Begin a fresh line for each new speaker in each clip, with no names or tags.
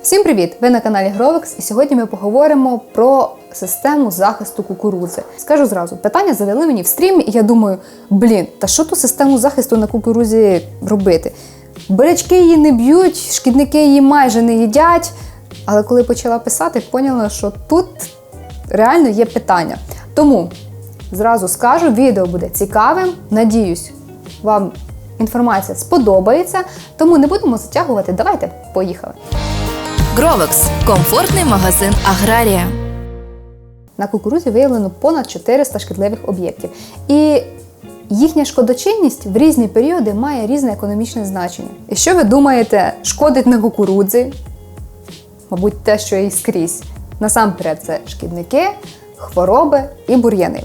Всім привіт! Ви на каналі Гровекс, і сьогодні ми поговоримо про систему захисту кукурудзи. Скажу зразу, питання задали мені в стрімі, і я думаю, блін, та що ту систему захисту на кукурудзі робити? Бурячки її не б'ють, шкідники її майже не їдять. Але коли почала писати, поняла, що тут реально є питання. Тому зразу скажу, відео буде цікавим. Надіюсь, вам інформація сподобається. Тому не будемо затягувати. Давайте поїхали.
Гровекс комфортний магазин Аграрія.
На кукурудзі виявлено понад 400 шкідливих об'єктів. І їхня шкодочинність в різні періоди має різне економічне значення. І що ви думаєте, шкодить на кукурудзі? Мабуть, те, що і скрізь. Насамперед, це шкідники, хвороби і бур'яни.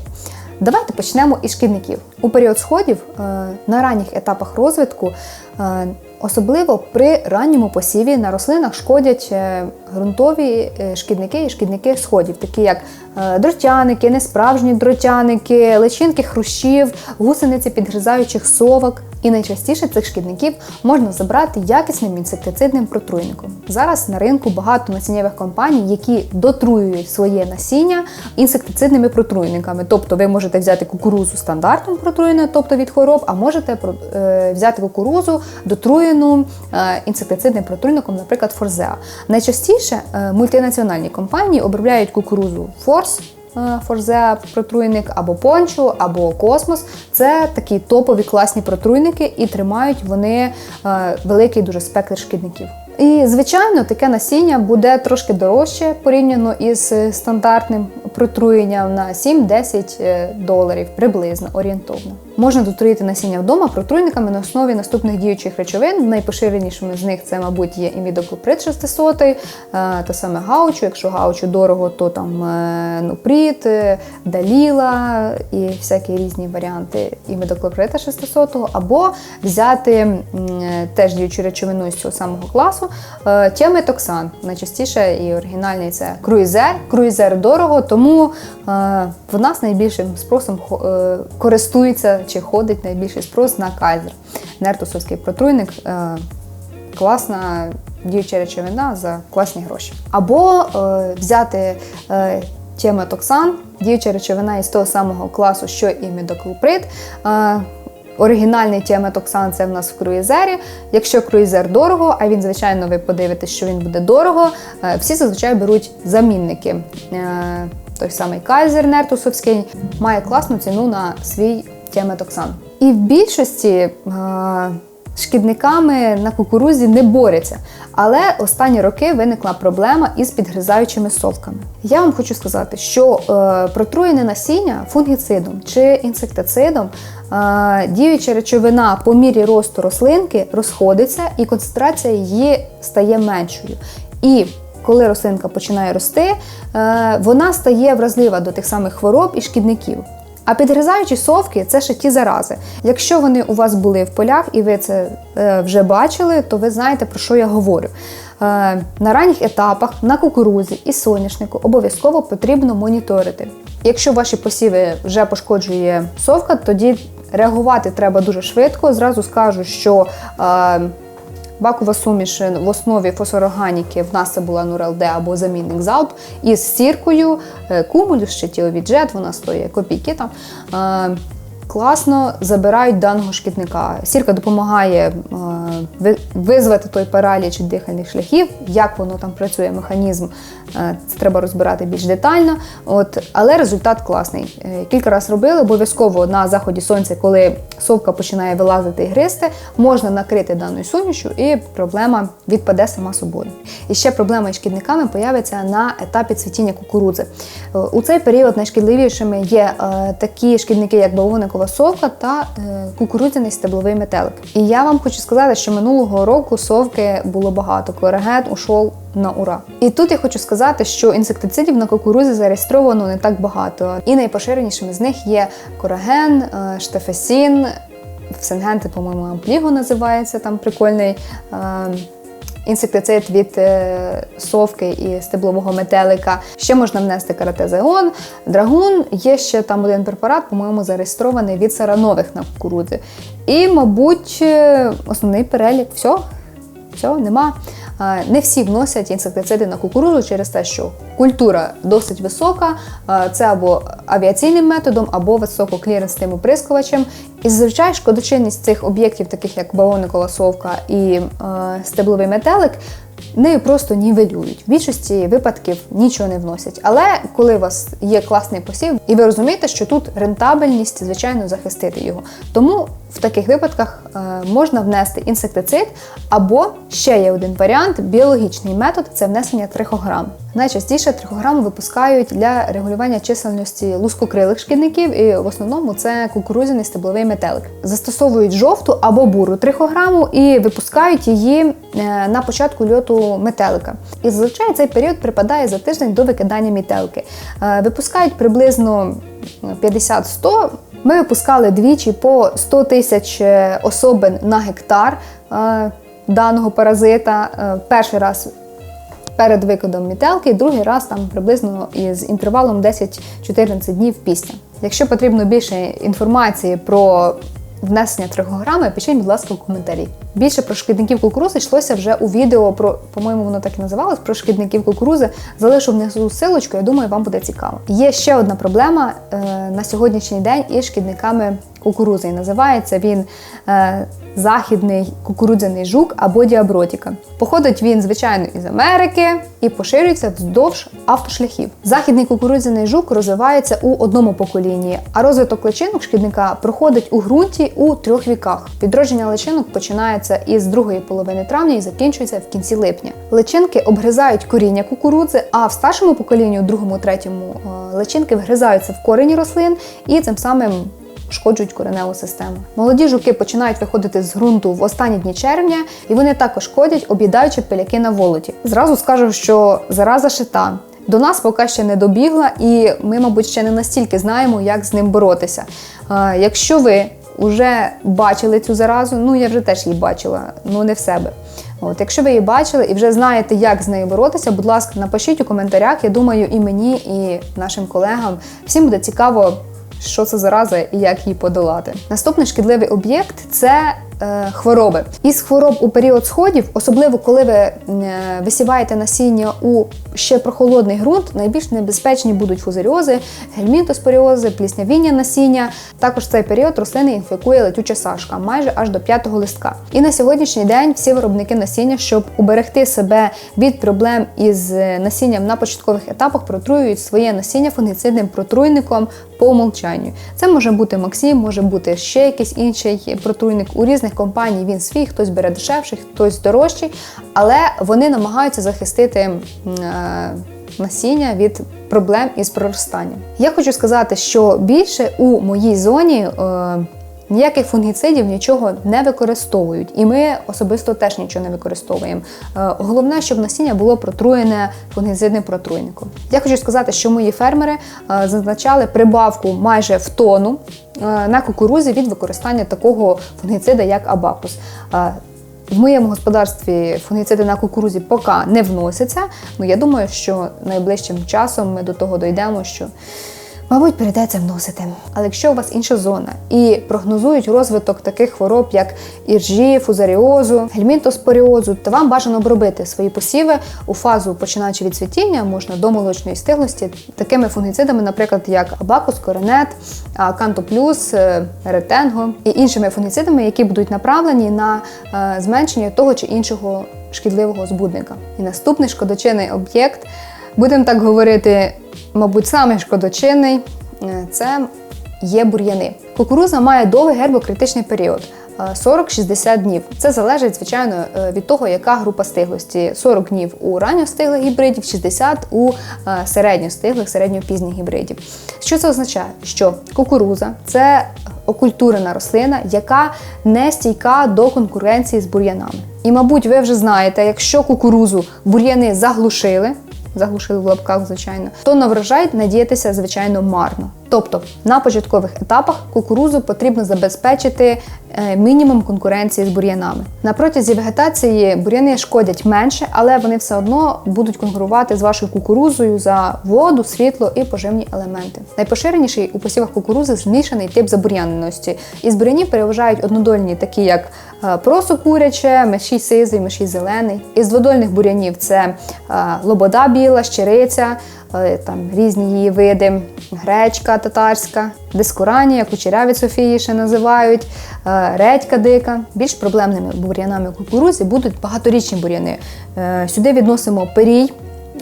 Давайте почнемо із шкідників. У період сходів е, на ранніх етапах розвитку, е, особливо при ранньому посіві на рослинах шкодять е, ґрунтові е, шкідники і шкідники сходів, такі як е, дротяники, несправжні дротяники, личинки хрущів, гусениці підгризаючих совок. І найчастіше цих шкідників можна забрати якісним інсектицидним протруйником. Зараз на ринку багато насіннєвих компаній, які дотруюють своє насіння інсектицидними протруйниками. Тобто ви можете взяти кукурузу стандартом протруєною, тобто від хвороб, а можете е, взяти кукурузу дотруєну е, інсектицидним протруйником, наприклад, форзеа. Найчастіше е, мультинаціональні компанії обробляють кукурузу форс. Е, Форзеа протруйник або пончо, або космос. Це такі топові класні протруйники, і тримають вони е, великий дуже спектр шкідників. І, звичайно, таке насіння буде трошки дорожче порівняно із стандартним протруєнням на 7-10 е, доларів, приблизно орієнтовно. Можна дотруїти насіння вдома протруйниками на основі наступних діючих речовин. Найпоширенішими з них це, мабуть, є імідоклоприд 600, е, те саме гаучу. Якщо гаучу дорого, то там е, нуприт, е, даліла і всякі різні варіанти імідоклоприда 600, або взяти теж діючу речовину з цього самого класу, тіаметоксан. Найчастіше і оригінальний це круїзер. Круїзер дорого, тому е, в нас найбільшим спросом е, користується чи ходить найбільший спрос на кайзер. Нертусовський протруйник. е, Класна діюча речовина за класні гроші. Або взяти тіаметоксан, діюча речовина із того самого класу, що і медоклоприд. Е, Оригінальний тіаметоксан це в нас в круїзері. Якщо круїзер дорого, а він, звичайно, ви подивитесь, що він буде дорого, всі зазвичай беруть замінники. Той самий кайзер нертусовський має класну ціну на свій тіаметоксан. І в більшості е, шкідниками на кукурузі не борються. Але останні роки виникла проблема із підгризаючими совками. Я вам хочу сказати, що е, протруєне насіння фунгіцидом чи інсектицидом, е, діюча речовина по мірі росту рослинки розходиться і концентрація її стає меншою. І коли рослинка починає рости, е, вона стає вразлива до тих самих хвороб і шкідників. А підгризаючі совки це ще ті зарази. Якщо вони у вас були в полях і ви це е, вже бачили, то ви знаєте про що я говорю. Е, на ранніх етапах на кукурузі і соняшнику обов'язково потрібно моніторити. Якщо ваші посіви вже пошкоджує совка, тоді реагувати треба дуже швидко. Зразу скажу, що Бакова суміш в основі фосфорганіки в нас це була Нурелде або замінник залп із сіркою, кумулю кумулюс ще тіловіджет, вона стоїть копійки там. Класно забирають даного шкідника. Сірка допомагає е, визвати той параліч дихальних шляхів, як воно там працює, механізм. е, Це треба розбирати більш детально. От, але результат класний. Е, Кілька разів робили, обов'язково на заході сонця, коли совка починає вилазити і гризти, можна накрити даною сумішю, і проблема відпаде сама собою. І ще проблема із шкідниками появиться на етапі цвітіння кукурудзи. У цей період найшкідливішими є такі шкідники, як бавовникова совка та е, кукурудзяний стебловий метелик. І я вам хочу сказати, що минулого року совки було багато. Клорагет ушов на ура. І тут я хочу сказати, що інсектицидів на кукурузі зареєстровано не так багато. І найпоширенішими з них є кораген, е, штефесін, Сингенти, по-моєму, ампліго називається там прикольний. Інсектицид від е, совки і стеблового метелика. Ще можна внести каратезеон, драгун. Є ще там один препарат, по-моєму, зареєстрований від саранових на кукурудзі. І, мабуть, е, основний перелік. Все, все, нема. Не всі вносять інсектициди на кукурузу через те, що культура досить висока, це або авіаційним методом, або висококліренсним оприскувачем. І зазвичай шкодочинність цих об'єктів, таких як бавовникова совка і стебловий метелик, нею просто нівелюють. В більшості випадків нічого не вносять. Але коли у вас є класний посів, і ви розумієте, що тут рентабельність, звичайно, захистити його. Тому в таких випадках е, можна внести інсектицид, або ще є один варіант біологічний метод це внесення трихограм. Найчастіше трихограму випускають для регулювання чисельності лускокрилих шкідників, і в основному це кукурудзяний стебловий метелик. Застосовують жовту або буру трихограму і випускають її е, на початку льоту метелика. І зазвичай цей період припадає за тиждень до викидання метелики. Е, Випускають приблизно 50-100. Ми випускали двічі по 100 тисяч е, особин на гектар даного паразита. Перший раз перед викидом мітелки, і другий раз там приблизно із інтервалом 10-14 днів після. Якщо потрібно більше інформації про внесення трихограми, пишіть, будь ласка, у коментарі. Більше про шкідників кукурузи йшлося вже у відео про, по-моєму, воно так і називалось, про шкідників кукурузи. Залишу внизу силочку, я думаю, вам буде цікаво. Є ще одна проблема е, на сьогоднішній день із шкідниками кукурузи. І називається він е, західний кукурудзяний жук або діабротіка. Походить він, звичайно, із Америки і поширюється вздовж автошляхів. Західний кукурудзяний жук розвивається у одному поколінні, а розвиток личинок шкідника проходить у ґрунті у трьох віках. Відродження личинок починається із другої половини травня і закінчується в кінці липня. Личинки обгризають коріння кукурудзи, а в старшому поколінні, у другому, третьому, е, личинки вгризаються в корені рослин і цим самим шкоджують кореневу систему. Молоді жуки починають виходити з ґрунту в останні дні червня, і вони також шкодять, об'їдаючи пиляки на волоті. Зразу скажу, що зараза шита. До нас поки ще не добігла, і ми, мабуть, ще не настільки знаємо, як з ним боротися. Е, Якщо ви вже бачили цю заразу, ну я вже теж її бачила, ну не в себе. От, якщо ви її бачили і вже знаєте, як з нею боротися, будь ласка, напишіть у коментарях. Я думаю, і мені, і нашим колегам всім буде цікаво, що це зараза і як її подолати. Наступний шкідливий об'єкт це хвороби. Із хвороб у період сходів, особливо коли ви е, висіваєте насіння у ще прохолодний ґрунт, найбільш небезпечні будуть фузаріози, гельмінтоспоріози, пліснявіння насіння. Також в цей період рослини інфікує летюча сашка майже аж до п'ятого листка. І на сьогоднішній день всі виробники насіння, щоб уберегти себе від проблем із е, насінням на початкових етапах, протруюють своє насіння фунгіцидним протруйником по умолчанню. Це може бути Максим, може бути ще якийсь інший протруйник. У різних компаній він свій, хтось бере дешевший, хтось дорожчий, але вони намагаються захистити е, насіння від проблем із проростанням. Я хочу сказати, що більше у моїй зоні. е, Ніяких фунгіцидів нічого не використовують, і ми особисто теж нічого не використовуємо. Е, Головне, щоб насіння було протруєне фунгіцидним протруйником. Я хочу сказати, що мої фермери зазначали прибавку майже в тону на кукурузі від використання такого фунгіцида, як абакус. Е, в моєму господарстві фунгіциди на кукурузі поки не вносяться. Ну я думаю, що найближчим часом ми до того дійдемо, що Мабуть, прийдеться вносити. Але якщо у вас інша зона і прогнозують розвиток таких хвороб, як іржі, фузаріозу, гельмінтоспоріозу, то вам бажано обробити свої посіви у фазу починаючи від цвітіння, можна до молочної стиглості, такими фунгіцидами, наприклад, як абакус, коронет, кантоплюс, е, ретенго і іншими фунгіцидами, які будуть направлені на е, зменшення того чи іншого шкідливого збудника. І наступний шкодочинний об'єкт, будемо так говорити, мабуть, самий шкодочинний е, це є бур'яни. Кукуруза має довгий гербокритичний період. е, 40-60 днів. Це залежить, звичайно, е, від того, яка група стиглості. 40 днів у ранньостиглих гібридів, 60 у е, середньостиглих, середньопізніх гібридів. Що це означає? Що кукуруза це окультурена рослина, яка не стійка до конкуренції з бур'янами. І, мабуть, ви вже знаєте, якщо кукурузу бур'яни заглушили, заглушили в лапках, звичайно, то на врожай надіятися, звичайно, марно. Тобто на початкових етапах кукурузу потрібно забезпечити е, мінімум конкуренції з бур'янами. На протязі вегетації бур'яни шкодять менше, але вони все одно будуть конкурувати з вашою кукурузою за воду, світло і поживні елементи. Найпоширеніший у посівах кукурузи змішаний тип забур'яненості. Із бур'янів переважають однодольні, такі як е, просо куряче, мешій сизий, мешій зелений. Із дводольних бур'янів це е, лобода біла, щириця, там різні її види, гречка татарська, дискуранія, кучеряві Софії ще називають, е, редька дика. Більш проблемними бур'янами кукурудзі будуть багаторічні бур'яни. Е, Сюди відносимо перій,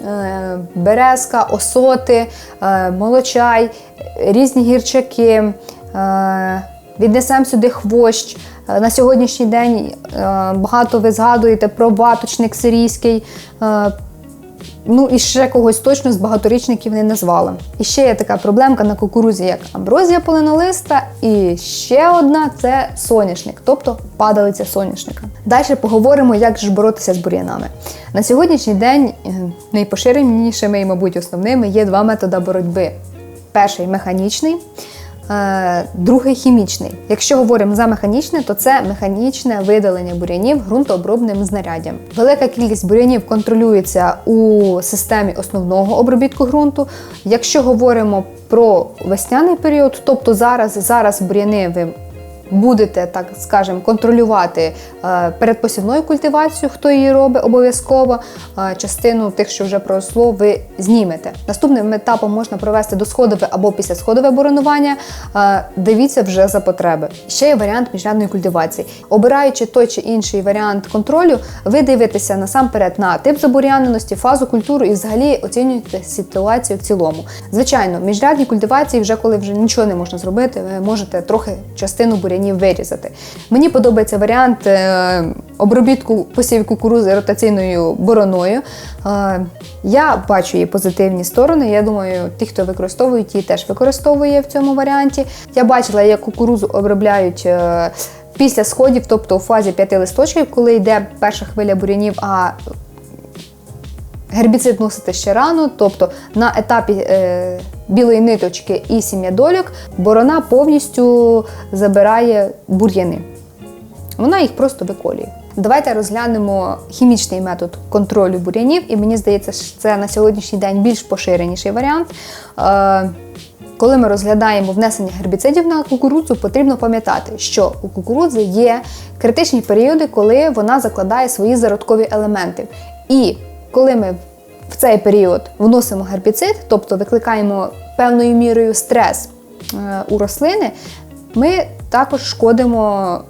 е, березка, осоти, молочай, різні гірчаки. Віднесемо сюди хвощ. На сьогоднішній день багато ви згадуєте про баточник сирійський. Ну і ще когось точно з багаторічників не назвала. І ще є така проблемка на кукурузі, як амброзія полинолиста, і ще одна це соняшник, тобто падалиця соняшника. Далі поговоримо, як ж боротися з бур'янами. На сьогоднішній день е, найпоширенішими і, мабуть, основними є два методи боротьби: перший механічний. Е, Другий хімічний. Якщо говоримо за механічне, то це механічне видалення бур'янів ґрунтообробним знаряддям. Велика кількість бур'янів контролюється у системі основного обробітку ґрунту. Якщо говоримо про весняний період, тобто зараз, зараз бур'яни ви будете, так скажемо, контролювати е, передпосівною культивацією, хто її робить обов'язково. Е, частину тих, що вже проросло, ви знімете. Наступним етапом можна провести досходове або післясходове боронування. Е, дивіться вже за потреби. Ще є варіант міжрядної культивації. Обираючи той чи інший варіант контролю, ви дивитеся насамперед на тип забур'яненості, фазу культури і взагалі оцінюєте ситуацію в цілому. Звичайно, міжрядні культивації, вже коли вже нічого не можна зробити, ви можете трохи частину бур'янів вирізати. Мені подобається варіант е, обробітку посівів кукурузи ротаційною бороною. Е, я бачу її позитивні сторони. Я думаю, ті, хто використовують її, теж використовує в цьому варіанті. Я бачила, як кукурузу обробляють. е, Після сходів, тобто у фазі п'яти листочків, коли йде перша хвиля бурянів, а Гербіцид вносити ще рано, тобто на етапі е, білої ниточки і сім'ядолік борона повністю забирає бур'яни. Вона їх просто виколює. Давайте розглянемо хімічний метод контролю бур'янів, і мені здається, що це на сьогоднішній день більш поширеніший варіант. Е, коли ми розглядаємо внесення гербіцидів на кукурудзу, потрібно пам'ятати, що у кукурудзи є критичні періоди, коли вона закладає свої зародкові елементи. І коли ми в цей період вносимо гербіцид, тобто викликаємо певною мірою стрес е, у рослини, ми також шкодимо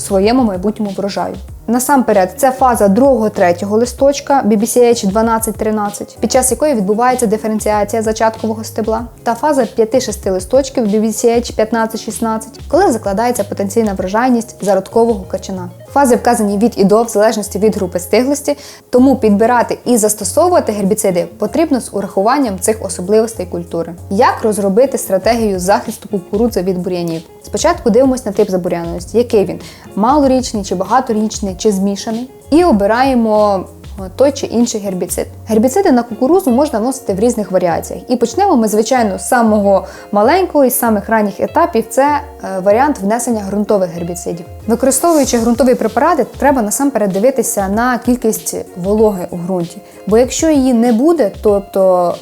своєму майбутньому врожаю. Насамперед, це фаза 2-3 листочка BBCH 12-13, під час якої відбувається диференціація зачаткового стебла, та фаза 5-6 листочків BBCH 15-16, коли закладається потенційна врожайність зародкового качана. Фази вказані від і до в залежності від групи стиглості, тому підбирати і застосовувати гербіциди потрібно з урахуванням цих особливостей культури. Як розробити стратегію захисту кукурудзи від бур'янів? Спочатку дивимося на тип забур'яності, який він малорічний чи багаторічний, чи змішаний, і обираємо той чи інший гербіцид. Гербіциди на кукурузу можна вносити в різних варіаціях. І почнемо ми, звичайно, з самого маленького і з самих ранніх етапів це е, варіант внесення ґрунтових гербіцидів. Використовуючи ґрунтові препарати, треба насамперед дивитися на кількість вологи у ґрунті. Бо якщо її не буде, тобто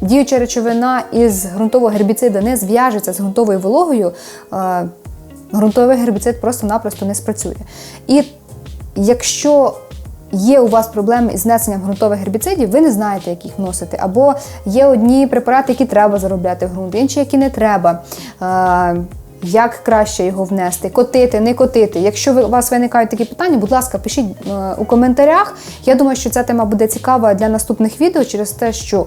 діюча речовина із ґрунтового гербіцида не зв'яжеться з ґрунтовою вологою, е, ґрунтовий гербіцид просто-напросто не спрацює. І якщо є у вас проблеми із внесенням ґрунтових гербіцидів, ви не знаєте, як їх вносити. Або є одні препарати, які треба заробляти в ґрунт, інші, які не треба. Як краще його внести, котити, не котити. Якщо у вас виникають такі питання, будь ласка, пишіть е, у коментарях. Я думаю, що ця тема буде цікава для наступних відео через те, що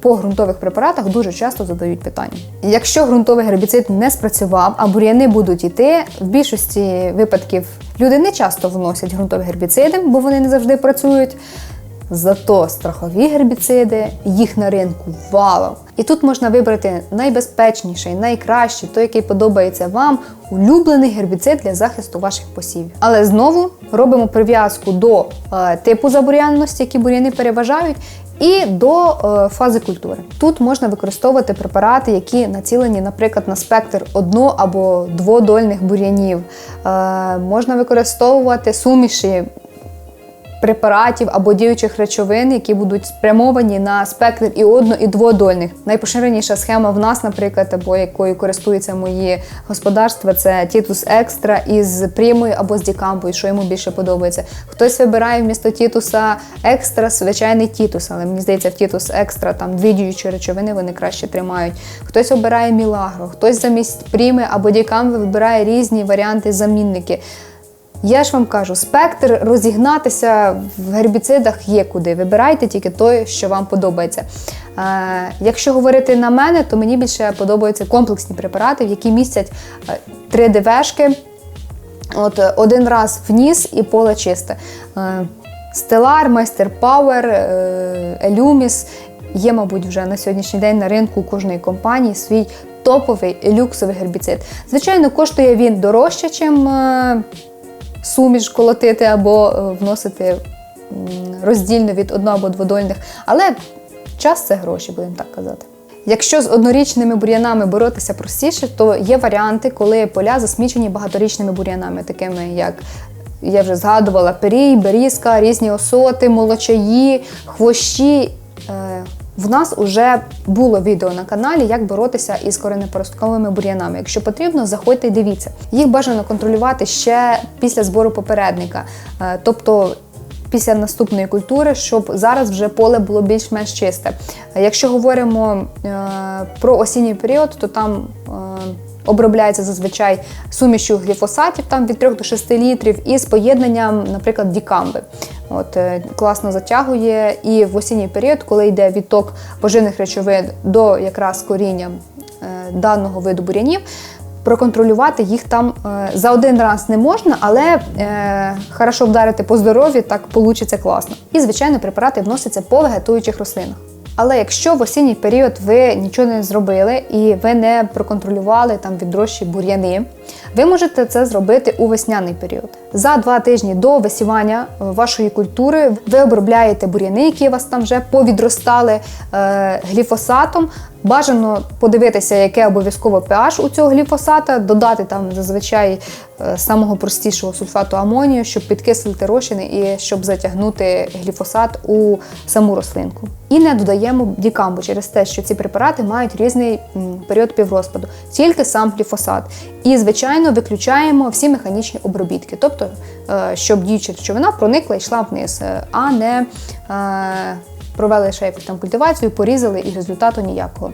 по ґрунтових препаратах дуже часто задають питання. Якщо ґрунтовий гербіцид не спрацював, а бур'яни будуть йти, в більшості випадків люди не часто вносять ґрунтові гербіциди, бо вони не завжди працюють. Зато страхові гербіциди, їх на ринку валом. І тут можна вибрати найбезпечніший, найкращий, той, який подобається вам, улюблений гербіцид для захисту ваших посівів. Але знову робимо прив'язку до е, типу забур'янності, які бур'яни переважають, і до е, фази культури. Тут можна використовувати препарати, які націлені, наприклад, на спектр одно- або дводольних бур'янів. Е, можна використовувати суміші препаратів або діючих речовин, які будуть спрямовані на спектр і одно, і дводольних. Найпоширеніша схема в нас, наприклад, або якою користуються мої господарства, це Тітус Екстра із примою або з дікамбою, що йому більше подобається. Хтось вибирає вмісто Тітуса Екстра звичайний Тітус, але мені здається, в Тітус Екстра там дві діючі речовини вони краще тримають. Хтось обирає Мілагро, хтось замість пріми або дікамби вибирає різні варіанти замінники. Я ж вам кажу, спектр розігнатися в гербіцидах є куди. Вибирайте тільки той, що вам подобається. Е, якщо говорити на мене, то мені більше подобаються комплексні препарати, в які містять е, 3 ДВшки. От е, один раз вніс і поле чисте. Е, Стелар, Майстер Пауер, Елюміс. Є, мабуть, вже на сьогоднішній день на ринку кожної компанії свій топовий люксовий гербіцид. Звичайно, коштує він дорожче, ніж суміш колотити або е, вносити роздільно від одно- або дводольних. Але час це гроші, будемо так казати. Якщо з однорічними бур'янами боротися простіше, то є варіанти, коли поля засмічені багаторічними бур'янами, такими як я вже згадувала, перій, берізка, різні осоти, молочаї, хвощі. В нас вже було відео на каналі, як боротися із коренепоростковими бур'янами. Якщо потрібно, заходьте і дивіться. Їх бажано контролювати ще після збору попередника. Е, Тобто після наступної культури, щоб зараз вже поле було більш-менш чисте. Е, Якщо говоримо е, про осінній період, то там обробляється зазвичай сумішю гліфосатів там від 3 до 6 літрів і з поєднанням, наприклад, дікамби. От е, класно затягує і в осінній період, коли йде відток поживних речовин до якраз коріння е, даного виду бур'янів. Проконтролювати їх там е, за один раз не можна, але е, хорошо вдарити по здоров'ю, так вийде класно. І, звичайно, препарати вносяться по вегетуючих рослинах. Але якщо в осінній період ви нічого не зробили і ви не проконтролювали там відрощі бур'яни, ви можете це зробити у весняний період. За два тижні до висівання е, вашої культури ви обробляєте бур'яни, які у вас там вже повідростали е, гліфосатом. Бажано подивитися, яке обов'язково pH у цього гліфосата, додати там зазвичай е, самого простішого сульфату амонію, щоб підкислити розчини і щоб затягнути гліфосат у саму рослинку. І не додаємо дікамбу через те, що ці препарати мають різний період піврозпаду, тільки сам гліфосат. І, звичайно, виключаємо всі механічні обробітки, тобто, е, щоб діюча речовина проникла і йшла вниз, е, а не е, провели ще якусь там культивацію, порізали і результату ніякого.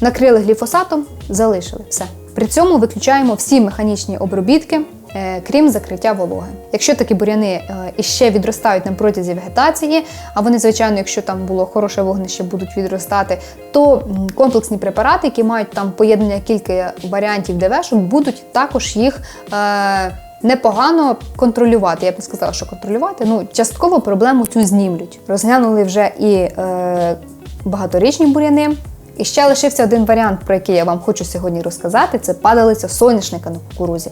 Накрили гліфосатом, залишили все. При цьому виключаємо всі механічні обробітки, крім закриття вологи. Якщо такі буряни е, іще відростають на протязі вегетації, а вони, звичайно, якщо там було хороше вогнище, будуть відростати, то комплексні препарати, які мають там поєднання кілька варіантів ДВшок, будуть також їх. Е, Непогано контролювати. Я б не сказала, що контролювати. Ну, частково проблему цю знімлють. Розглянули вже і е, багаторічні буряни. І ще лишився один варіант, про який я вам хочу сьогодні розказати: це падалиця соняшника на кукурузі.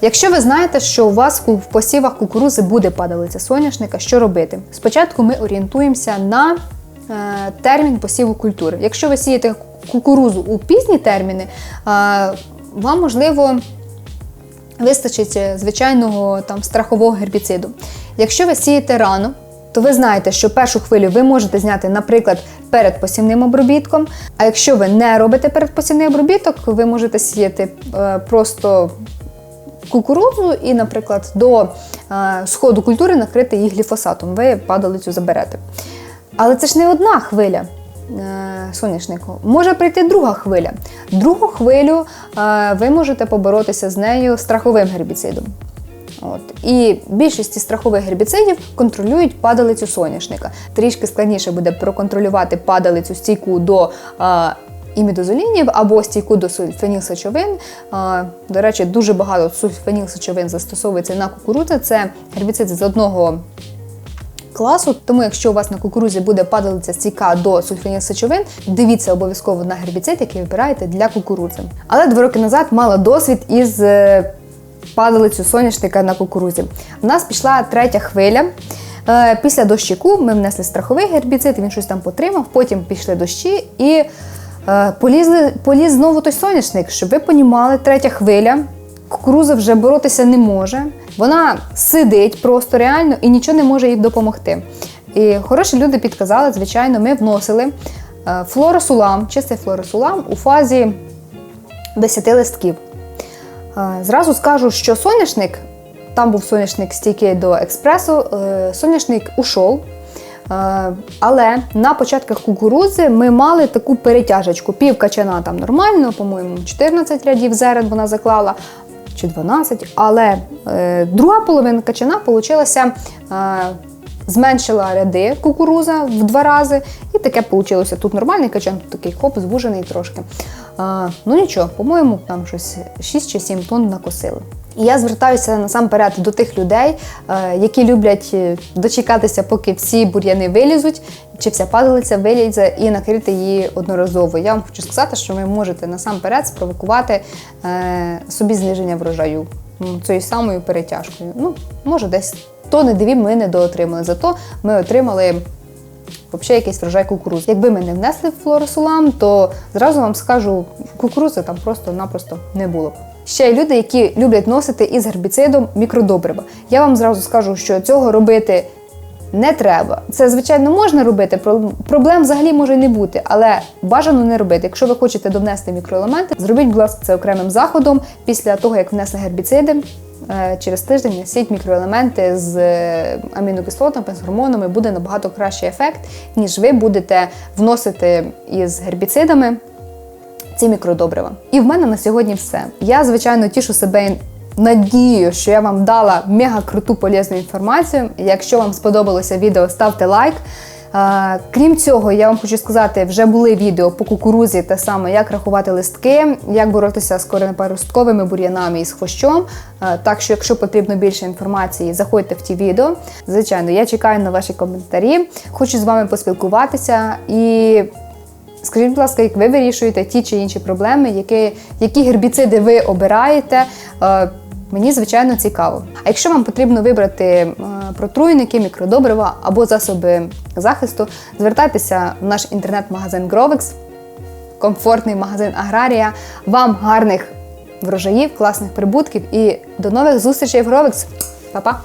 Якщо ви знаєте, що у вас в посівах кукурузи буде падалиця соняшника, що робити? Спочатку ми орієнтуємося на е, термін посіву культури. Якщо ви сієте кукурузу у пізні терміни, е, вам можливо вистачить е, звичайного там страхового гербіциду. Якщо ви сієте рано, то ви знаєте, що першу хвилю ви можете зняти, наприклад, перед посівним обробітком. А якщо ви не робите передпосівний обробіток, ви можете сіяти е, просто кукурудзу і, наприклад, до е, сходу культури накрити її гліфосатом. Ви падалицю заберете. Але це ж не одна хвиля е, соняшнику. Може прийти друга хвиля. Другу хвилю ви можете поборотися з нею страховим гербіцидом. От. І більшість страхових гербіцидів контролюють падалицю соняшника. Трішки складніше буде проконтролювати падалицю стійку до е, імідозолінів або стійку до сульфенілсечовин. До речі, дуже багато сульфенілсечовин застосовується на кукурудзу. Це гербіциди з одного класу. Тому, якщо у вас на кукурузі буде падалиця стійка до сульфурних сечовин, дивіться обов'язково на гербіцид, який вибираєте для кукурудзи. Але два роки назад мала досвід із е, падалицю соняшника на кукурузі. У нас пішла третя хвиля. Е, Після дощику ми внесли страховий гербіцид, він щось там потримав, потім пішли дощі і е, полізли, поліз знову той соняшник. Щоб ви понімали, третя хвиля. Кукуруза вже боротися не може. Вона сидить просто реально і нічого не може їй допомогти. І хороші люди підказали, звичайно, ми вносили е, флоросулам, чистий флоросулам у фазі 10 листків. Зразу скажу, що соняшник, там був соняшник стійкий до експресу, е, соняшник ушов. Е, Але на початках кукурудзи ми мали таку перетяжечку. Пів качана там нормально, по-моєму, 14 рядів зерен вона заклала, чи 12. Але е, друга половина качана получилася. Зменшила ряди кукуруза в два рази, і таке вийшло. Тут нормальний качан, тут такий хоп, звужений трошки. А, ну нічого, по-моєму, там щось 6 чи 7 тонн накосили. І я звертаюся насамперед до тих людей, е, які люблять е, дочекатися, поки всі бур'яни вилізуть, чи вся падалиця вилізе і накрити її одноразово. Я вам хочу сказати, що ви можете насамперед спровокувати е, собі зниження врожаю цією самою перетяжкою. Ну, може, десь тони дві ми не доотримали. Зато ми отримали взагалі якийсь врожай кукурузи. Якби ми не внесли флоросулам, то зразу вам скажу, кукурузи там просто-напросто не було. Ще є люди, які люблять носити із гербіцидом мікродобрива. Я вам зразу скажу, що цього робити не треба. Це, звичайно, можна робити, проблем взагалі може не бути, але бажано не робити. Якщо ви хочете довнести мікроелементи, зробіть, будь ласка, це окремим заходом. Після того, як внесли гербіциди, через тиждень несіть мікроелементи з е, амінокислотами, з гормонами, буде набагато кращий ефект, ніж ви будете вносити із гербіцидами ці мікродобрива. І в мене на сьогодні все. Я, звичайно, тішу себе надією, що я вам дала мега круту полезну інформацію. Якщо вам сподобалося відео, ставте лайк. Крім цього, я вам хочу сказати, вже були відео по кукурузі, те саме, як рахувати листки, як боротися з коренепаростковими бур'янами і з хвощом. Так що, якщо потрібно більше інформації, заходьте в ті відео. Звичайно, я чекаю на ваші коментарі. Хочу з вами поспілкуватися і Скажіть, будь ласка, як ви вирішуєте ті чи інші проблеми, які, які гербіциди ви обираєте? Мені звичайно цікаво. А якщо вам потрібно вибрати е, протруйники, мікродобрива або засоби захисту, звертайтеся в наш інтернет-магазин Grovex, комфортний магазин Аграрія. Вам гарних врожаїв, класних прибутків і до нових зустрічей в Grovex. Па-па!